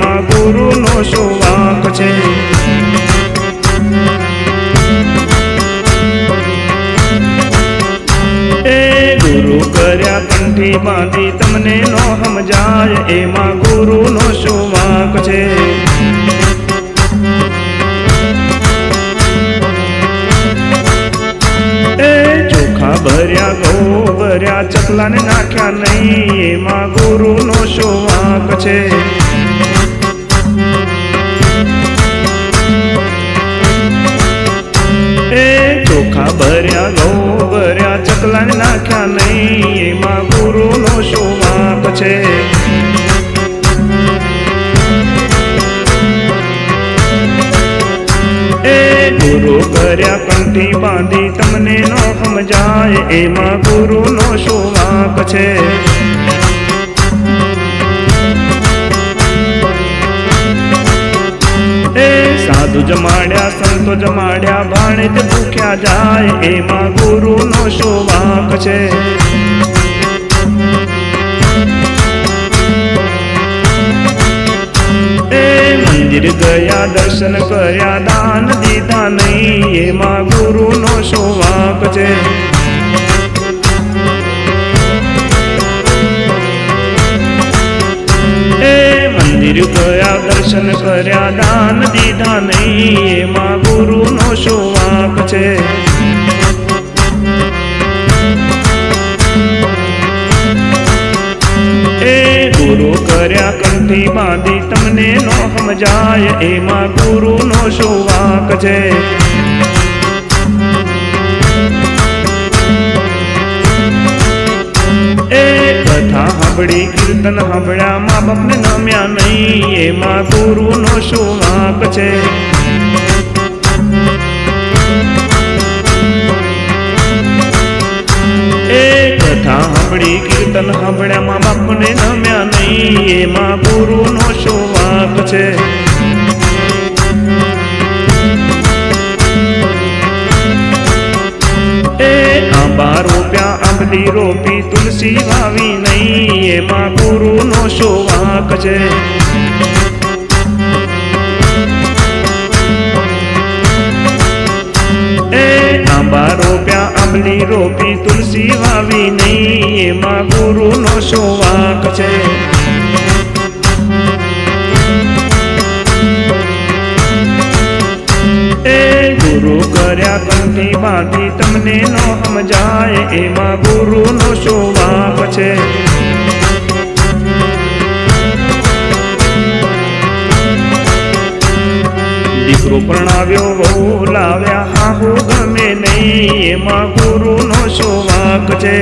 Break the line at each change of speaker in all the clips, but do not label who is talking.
એમાં ગુરુનો શું વાંક છે? એ ગુરુ કર્યા કંઠી બાંધી તમને નો સમજાય એમાં ગુરુનો શું વાંક છે? ભર્યા ગો ભર્યા, ચકલાને નાખ્યા નહીં એમાં ગુરુનો શું વાંક છે? ભર્યા નાખ્યા નહીં, એમાં ગુરુનો શું માપ છે? ગુરુ કર્યા કંઠી બાંધી તમને નો સમજાય, એમાં ગુરુનો શું માપ છે? જમાડ્યા, સંતો જમાડ્યા, ભાણે ભૂખ્યા જાય, એમાં ગુરુનો શું વાંક છે મંદિર ગયા, દર્શન કર્યા, દાન દીધા નહીં, એમાં ગુરુનો શો વાંક છે મંદિર દર્શન કર્યા, દાન દીધા નહીં, એમાં ગુરુનો શું વાંક છે? એ ગુરુ કર્યા કંઠી બાંધી, તમને નો સમજાય, એમાં ગુરુનો શું વાંક છે? એ કથા સાંભળી કીર્તન સાંભળ્યા મા બાપને નમ્યા નહીં, એમાં ગુરુનો શું વાંક છે? એ કથા સાંભળી કીર્તન સાંભળ્યા મા બાપને નમ્યા નહીં, એમાં ગુરુનો શું વાંક છે? આંબલી રોપી તુલસી વાવી નહીં, એમાં ગુરુનો શો વાંક છે? એ આંબા રોપ્યા, આંબલી રોપી, તુલસી વાવી નહીં, એમાં ગુરુનો શો વાંક છે? કર્યા કંઠી બાંધી તમને નો સમજાય, એમાં ગુરુનો શો વાપ છે. દીકરો પ્રણાવ્યો વહુ લાવ્યા હાહુ ગમે નહીં, એમાં ગુરુનો શો વાપ છે.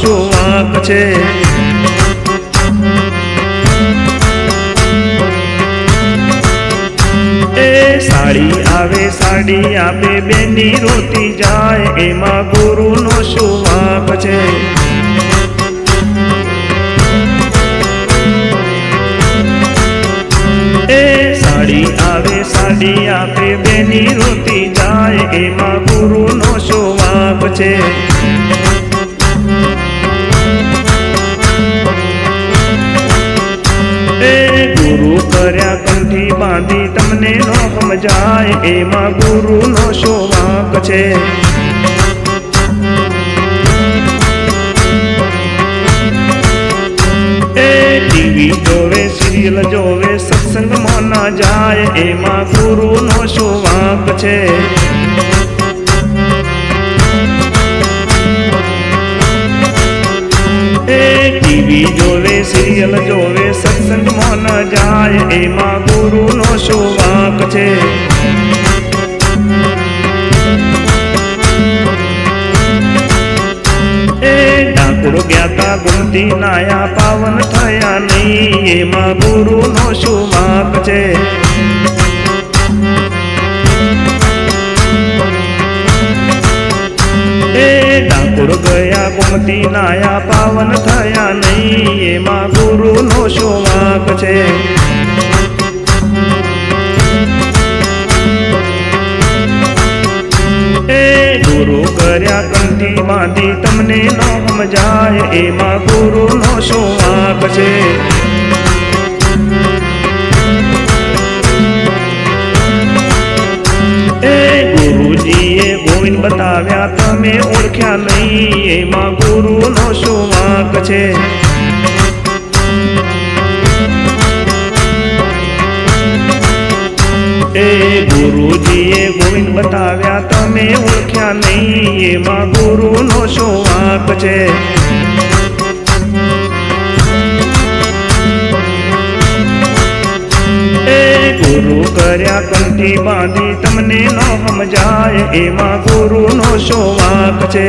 શું વાંક છે? સાડી આવે, સાડી આપે બેની રોતી જાય, એમાં ગુરુનો શું વાંક છે? એ સાડી આવે, સાડી આપે બેની રોતી જાય, એમાં ગુરુનો શું વાંક છે? સમજાય એમાં ગુરુનો શું વાંક છે. એ ટીવી જોવે, સિરિયલ જોવે, સત્સંગમાં ના જાય એમાં ગુરુનો શું વાંક છે. એ ટીવી જોવે, સિરિયલ જોવે, સત્સંગમાં જાય એમાં ગુરુનો શું વાંક છે? એ ગયા તા ગુમતી નાયા પાવન થયા નહીં, એમાં ગુરુનો શું વાંક છે? ગયા ગુમતી નાયા પાવન થયા નહીં. એમાં ગુરુનો શું વાંક છે? ગુરુ કર્યા કંઠી બાંધી તમને ન સમજાય એમાં ગુરુનો શું વાંક છે? બતાવ્યા, તમે ઓળખ્યા નહીં, એમાં ગુરુનો શું વાંક છે? એ ગુરુજીએ ગોવિંદ બતાવ્યા, તમે ઓળખ્યા નહીં, એમાં ગુરુનો શું વાંક છે? ગુરુ કર્યા કંઠી બાંધી તમને ન સમજાય, એમાં ગુરુનો શો વાંક છે?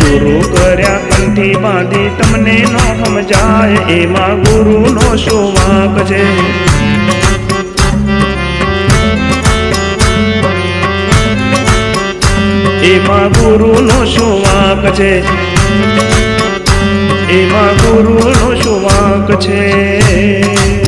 ગુરુ કર્યા કંઠી બાંધી તમને ન સમજાય, એમાં ગુરુનો શો વાંક છે? એમાં ગુરુનો શું વાક છે? એમાં ગુરુનો શું વાંક છે?